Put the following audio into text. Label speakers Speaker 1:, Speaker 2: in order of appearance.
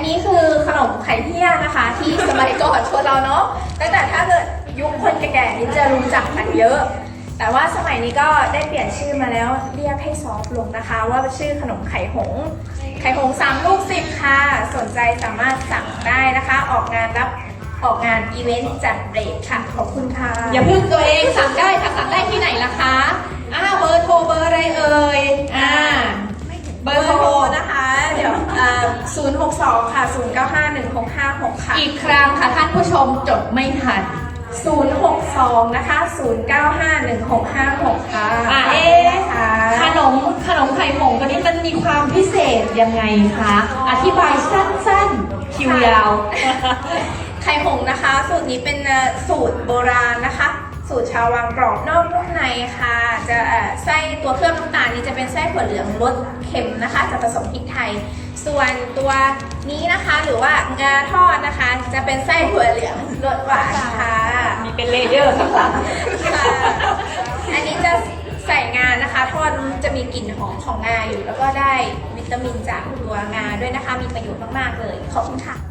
Speaker 1: นนี้คือขนมไข่เที่ยนะคะ ที่สมัยก่อนคนเราเนาะตั้งแต่ถ้าเกิดยุคคนแก่ๆนี่จะรู้จักกันเยอะ แต่ว่าสมัยนี้ก็ได้เปลี่ยนชื่อมาแล้วเรียกให้ซอฟลงนะคะ ว่าชื่อขนมไข่หง ไข่หงส์สามลูกสิบค่ะ สนใจสามารถสั่งได้นะคะ ออกงานรับออกงานอีเวนต์จัดเบรกค่ะ ขอบคุณค่ะ
Speaker 2: อย่าพึ่งตัวเองสั่งได้ 062 ค่ะ
Speaker 1: 095 1656 ค่ะ อีกค
Speaker 2: รั้งค่ะท่านผู้ชมจดไม่ทัน
Speaker 1: 062 นะคะ 095 1656 ค่ะ
Speaker 2: อะเอ๊ะ
Speaker 1: ค่ะ
Speaker 2: ขนมขนมไข่หงตัวนี้มันมีความพิเศษยังไงคะ อธิบายสั้นๆ คิวยาว
Speaker 1: ไข่หงนะคะ สูตรนี้เป็นสูตรโบราณนะคะ สูตรชาววังกรอบนอกนุ่มในค่ะ จะเอ่อไส้ตัวเคลือบน้ำตาลนี้จะเป็นไส้ถั่วเหลืองรสเค็มนะคะ จะผสมพริกไทย ส่วนตัวนี้นะคะหรือว่างาทอดนะคะ จะเป็นไส้ถั่วเหลืองรสหวานค่ะ
Speaker 2: มีเป็นเลเยอร์ข้างหลัง
Speaker 1: ค่ะอันนี้จะใส่งานะคะทอดจะมีกลิ่นหอมของงาอยู่ แล้วก็ได้วิตามินจากตัวงาด้วยนะคะ มีประโยชน์มากๆเลยขอบคุณค่ะ